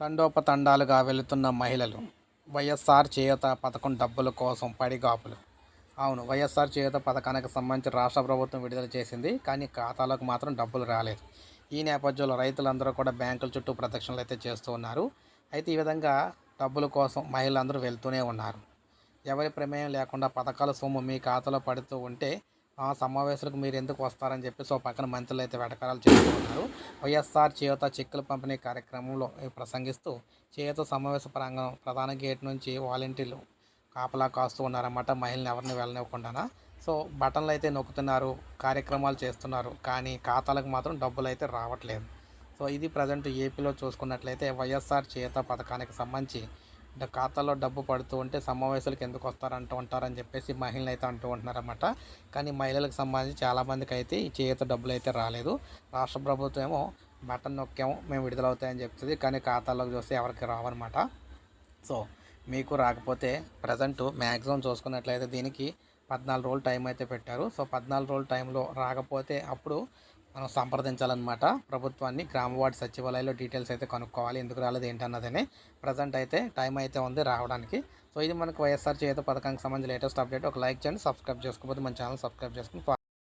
తండోపతండాలుగా వెళుతున్న మహిళలు వైఎస్ఆర్ చేయూత పథకం డబ్బుల కోసం పడిగాపులు. అవును వైఎస్ఆర్ చేయూత పథకానికి సంబంధించి రాష్ట్ర ప్రభుత్వం విడుదల చేసింది కానీ ఖాతాలకు మాత్రం డబ్బులు రాలేదు. ఈ నేపథ్యంలో రైతులందరూ కూడా బ్యాంకుల చుట్టూ ప్రదక్షిణలు అయితే చేస్తూ ఉన్నారు. అయితే ఈ విధంగా డబ్బుల కోసం మహిళలందరూ వెళ్తూనే ఉన్నారు. ఎవరి ప్రమేయం లేకుండా పథకాల సొమ్ము మీ ఖాతాలో పడుతూ ఉంటే సమావేశాలకు మీరు ఎందుకు వస్తారని చెప్పేసి ఓ పక్కన మంత్రులు అయితే వెటకారాలు చేస్తున్నారు వైఎస్ఆర్ చేయూత చెక్కుల పంపిణీ కార్యక్రమంలో ప్రసంగిస్తూ చేయూత సమావేశ ప్రాంగణం ప్రధాన గేట్ నుంచి వాలంటీర్లు కాపలా కాస్తూ ఉన్నారన్నమాట. మహిళని ఎవరిని వెళ్ళనివ్వకుండా సో బటన్లు అయితే నొక్కుతున్నారు కార్యక్రమాలు చేస్తున్నారు కానీ ఖాతాలకు మాత్రం డబ్బులు అయితే రావట్లేదు. సో ఇది ప్రజెంట్ ఏపీలో చూసుకున్నట్లయితే వైఎస్ఆర్ చేత పథకానికి సంబంధించి ఖాతాలో డబ్బు పడుతూ ఉంటే సమావేశాలకు ఎందుకు వస్తారంటూ ఉంటారని చెప్పేసి మహిళలు అయితే అంటూ ఉంటున్నారన్నమాట. కానీ మహిళలకు సంబంధించి చాలామందికి అయితే ఈ చేత డబ్బులు అయితే రాలేదు. రాష్ట్ర ప్రభుత్వం ఏమో బటన్ నొక్కాము మేము విడుదలవుతాయని చెప్తుంది. కానీ ఖాతాలోకి చూస్తే ఎవరికి రావన్నమాట. సో మీకు రాకపోతే ప్రజెంట్ మ్యాక్సిమం చూసుకున్నట్లయితే దీనికి పద్నాలుగు రోజులు టైం అయితే పెట్టారు. సో పద్నాలుగు రోజుల టైంలో రాకపోతే అప్పుడు మనం సంప్రదించాలన్నమాట. ప్రభుత్వాన్ని గ్రామ వార్డు సచివాలయంలో డీటెయిల్స్ అయితే కనుక్కోవాలి. ఎందుకు రాలేదు ఏంటన్నదని ప్రజెంట్ అయితే టైం అయితే ఉంది రావడానికి. సో ఇది మనకు వైఎస్ఆర్ చేత పథకానికి సంబంధించి లేటెస్ట్ అప్డేట్. ఒక లైక్ చేయండి సబ్స్క్రైబ్ చేసుకోకపోతే మన ఛానల్ సబ్స్క్రైబ్ చేసుకుని